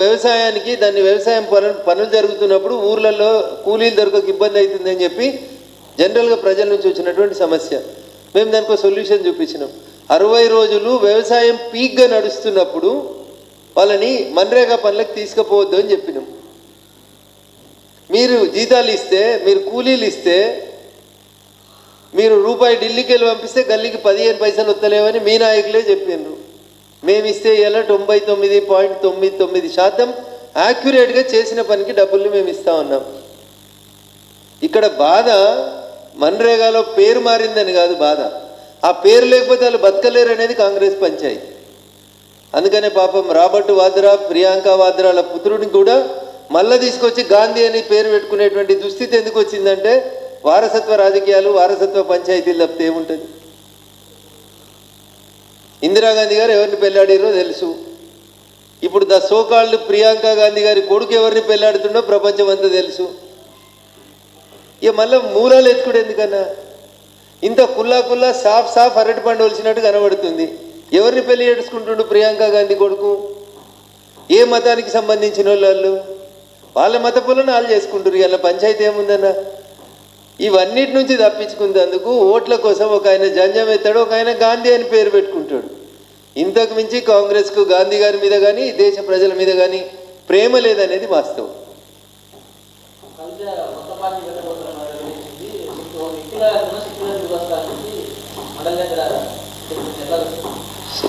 వ్యవసాయానికి దాన్ని వ్యవసాయం పనులు పనులు జరుగుతున్నప్పుడు ఊర్లలో కూలీలు దొరకక ఇబ్బంది అవుతుందని చెప్పి జనరల్గా ప్రజల నుంచి వచ్చినటువంటి సమస్య. మేము దానికి సొల్యూషన్ చూపించినాం. అరవై రోజులు వ్యవసాయం పీక్గా నడుస్తున్నప్పుడు వాళ్ళని మన్రేగా పనులకు తీసుకుపోవద్దు అని చెప్పినాం. మీరు జీతాలు ఇస్తే మీరు కూలీలు ఇస్తే మీరు రూపాయి ఢిల్లీకి వెళ్ళి పంపిస్తే గల్లీకి పదిహేను పైసలు వస్తలేవని మీ నాయకులే చెప్పిండ్రు మేము ఇస్తే ఇలా తొంభై తొమ్మిది పాయింట్ తొమ్మిది తొమ్మిది శాతం యాక్యురేట్గా చేసిన పనికి డబ్బుల్ని మేము ఇస్తా ఉన్నాం. ఇక్కడ బాధ మన్రేగాలో పేరు మారిందని కాదు బాధ. ఆ పేరు లేకపోతే వాళ్ళు బతకలేరు అనేది కాంగ్రెస్ పంచాయతీ. అందుకనే పాపం రాబర్ట్ వాద్రా ప్రియాంక వాద్రాల పుత్రుడిని కూడా మళ్ళీ తీసుకొచ్చి గాంధీ అని పేరు పెట్టుకునేటువంటి దుస్థితి ఎందుకు వచ్చిందంటే వారసత్వ రాజకీయాలు వారసత్వ పంచాయతీలు తప్పితే ఏముంటుంది? ఇందిరాగాంధీ గారు ఎవరిని పెళ్ళాడారో తెలుసు. ఇప్పుడు ద సోకాళ్ళు ప్రియాంక గాంధీ గారి కొడుకు ఎవరిని పెళ్ళాడుతుండో ప్రపంచం అంతా తెలుసు. ఇక మళ్ళీ మూలాలు ఎత్తుకుడు ఎందుకన్నా ఇంత కుల్లా కుల్లా సాఫ్ సాఫ్ అరటి పండు వలిచినట్టు కనబడుతుంది. ఎవరిని పెళ్ళి చేసుకుంటుండు ప్రియాంక గాంధీ కొడుకు? ఏ మతానికి సంబంధించిన వాళ్ళు? వాళ్ళ మత పులను వాళ్ళు చేసుకుంటారు ఇలా పంచాయతీ ఏముందన్నా? ఇవన్నిటి నుంచి తప్పించుకునేందుకు ఓట్ల కోసం ఒక ఆయన జంజం ఎత్తాడు ఒక ఆయన గాంధీ అని పేరు పెట్టుకుంటాడు. ఇంతకు మించి కాంగ్రెస్కు గాంధీ గారి మీద కానీ దేశ ప్రజల మీద కానీ ప్రేమ లేదనేది వాస్తవం?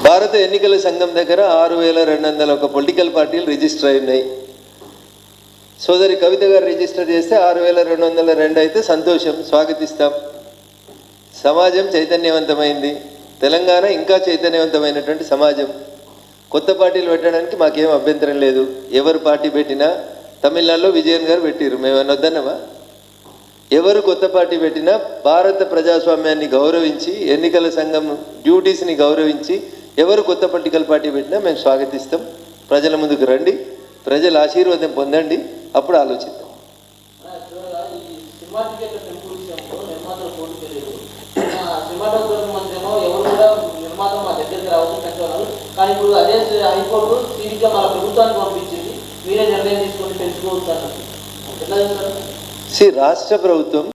భారత ఎన్నికల సంఘం దగ్గర ఆరు వేల రెండు వందల ఒక పొలిటికల్ పార్టీలు రిజిస్టర్ అయి ఉన్నాయి సోదరి కవిత గారు రిజిస్టర్ చేస్తే ఆరు వేల రెండు వందల రెండు అయితే సంతోషం స్వాగతిస్తాం. సమాజం చైతన్యవంతమైంది. తెలంగాణ ఇంకా చైతన్యవంతమైనటువంటి సమాజం. కొత్త పార్టీలు పెట్టడానికి మాకేం అభ్యంతరం లేదు. ఎవరు పార్టీ పెట్టినా తమిళనాడులో విజయన్ గారు పెట్టిరు మేము ఏమన్నా వద్దన్నామా ఎవరు కొత్త పార్టీ పెట్టినా భారత ప్రజాస్వామ్యాన్ని గౌరవించి ఎన్నికల సంఘం డ్యూటీస్ని గౌరవించి ఎవరు కొత్త పొలిటికల్ పార్టీ పెట్టినా మేము స్వాగతిస్తాం. ప్రజల ముందుకు రండి. ప్రజల ఆశీర్వాదం పొందండి. అప్పుడు ఆలోచిద్దాం. కానీ ఇప్పుడు అదే హైకోర్టు తీరిగ్గా మన ప్రభుత్వానికి పంపించింది. మీరే నిర్ణయం తీసుకొని పెంచుకోవచ్చు సి రాష్ట్ర ప్రభుత్వం